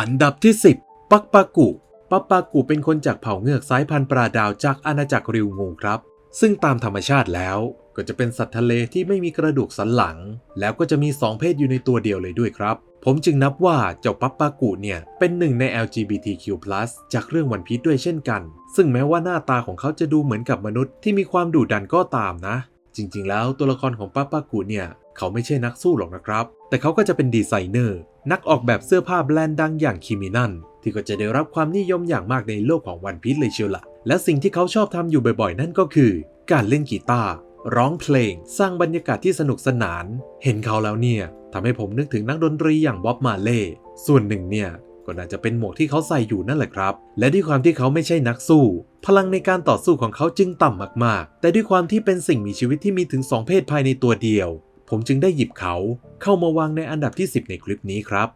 อันดับที่ 10 ปักปากุ ปักปากุเป็นคนจากเผ่าเงือกสายพันธุ์ปลาดาวจากอาณาจักรริวงูครับ ซึ่งตามธรรมชาติแล้วก็จะเป็นสัตว์ทะเลที่ไม่มีกระดูกสันหลัง แล้วก็จะมี 2 เพศอยู่ในตัวเดียวเลยด้วยครับ ผมจึงนับว่าเจ้าปักปากุเนี่ย เป็นหนึ่งใน LGBTQ+ จากเรื่องวันพีชด้วยเช่นกัน ซึ่งแม้ว่าหน้าตาของเขาจะดูเหมือนกับมนุษย์ที่มีความดุดันก็ตามนะ จริง ๆ แล้วตัวละครของป้าป้ากูเนี่ยเขาไม่ใช่นักสู้หรอกนะครับ แต่เขาก็จะเป็นดีไซเนอร์ นักออกแบบเสื้อผ้าแบรนด์ดังอย่างคิมินันที่ก็จะได้รับความนิยมอย่างมากในโลกของวันพีชเลยเชียวละและสิ่งที่เขาชอบทำอยู่บ่อยๆ นั่นก็คือ การเล่นกีตาร์ร้องเพลง สร้างบรรยากาศที่สนุกสนาน เห็นเขาแล้วเนี่ยทำให้ผมนึกถึงนักดนตรีอย่างบ๊อบมาเล่ส่วนหนึ่งเนี่ย ก็น่าจะเป็นหมวกที่เขาใส่อยู่นั่นแหละครับ และด้วยความที่เขาไม่ใช่นักสู้ พลังในการต่อสู้ของเขาจึงต่ำมากๆ แต่ด้วยความที่เป็นสิ่งมีชีวิตที่มีถึง 2 เพศภายในตัวเดียว ผมจึงได้หยิบเขา เข้ามาวางในอันดับที่ 10 ในคลิปนี้ครับ